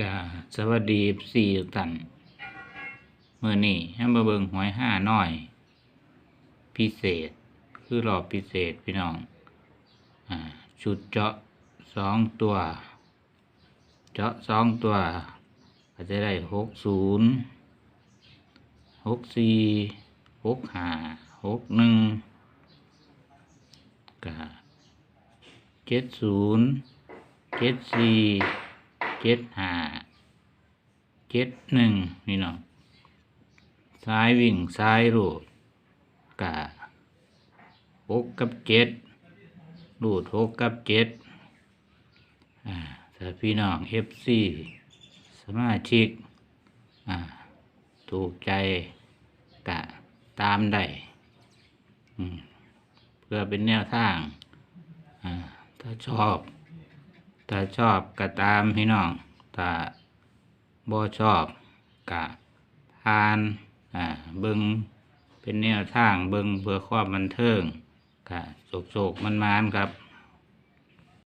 กาสวัสดีสี่ทุกท่านเมื่อนี้ให้มาเบิงหวยห้าน้อย พิเศษ คือรอบพิเศษพี่น้องอชุดเจาะสองตัว เจาะสองตัวก็จะได้หกศูนย์หกสี่หกห้าหกหนึ่งกาเจ็ดศูนย์เจ็ดสี่ เจ็ดห้าเจ็ดหนึ่งนี่เนาะซ้ายวิ่งซ้ายรูดกะหกกับเจ็ดรูดหกกับเจ็ดอ่าถ้าพี่น้องเอฟซีสมาชิกอ่าถูกใจกะตามได้เพื่อเป็นแนวทางอ่าถ้าชอบ ถ้าชอบก็ตามพี่น้อง ถ้าบ่ชอบก็ทานอ่าเบิงเป็นแนวทางเบิงเพื่อความบันเทิงก็โศกโศกมันมานครับ